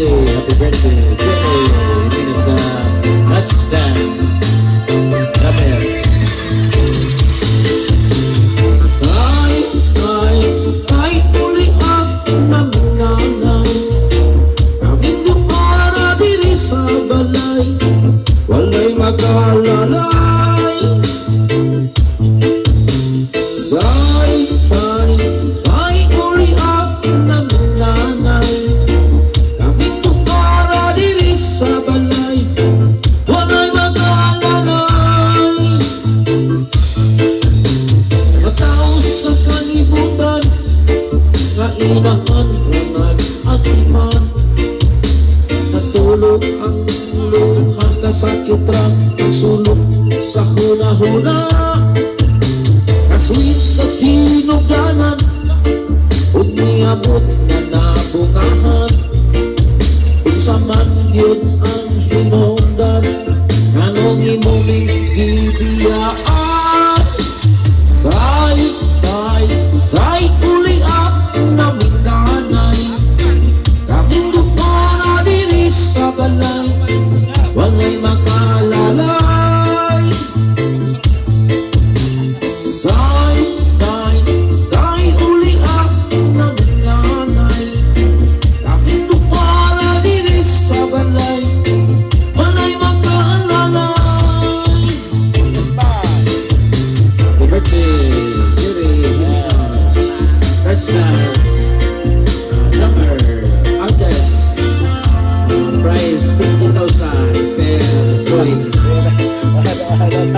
birthday, happy birthday, Jay, Minister Touchdown. Kainahan ranag at iman Natulog ang luha kasakit ra Sulok sa huna-huna. Kasweet sa sinugdanan. Ug niabot na nabungahan. Unsa man yun ang hinungdan Kanong imong gibiyaan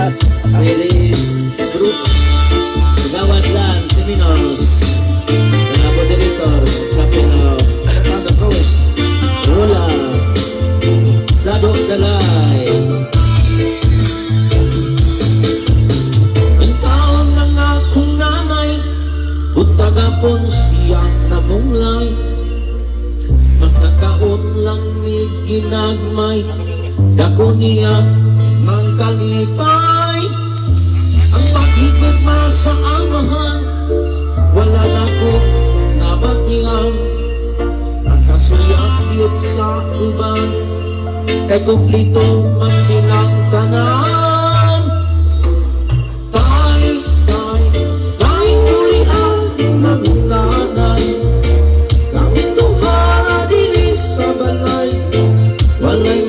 Ladies, group. Gawad lang, seminars. Mga moderator, sabi na, Panda Coast, Rola, Dado Dalay, Ang taon ng akong nanay Utagapon siyang namumlay Magkakaon lang ni ginagmay Dako niya mang kalipay Higit pa sa amahan Wala na ko nabatian Ang kasuyat sa uban Kay kumplito man silang tanan. Walay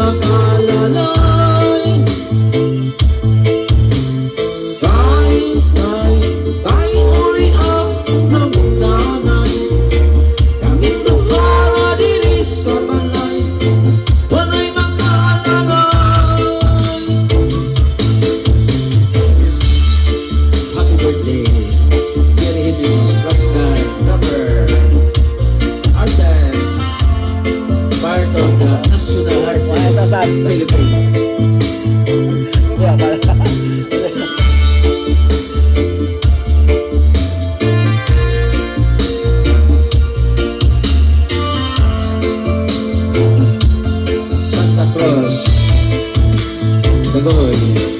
Santa Cruz, ¿de dónde venís?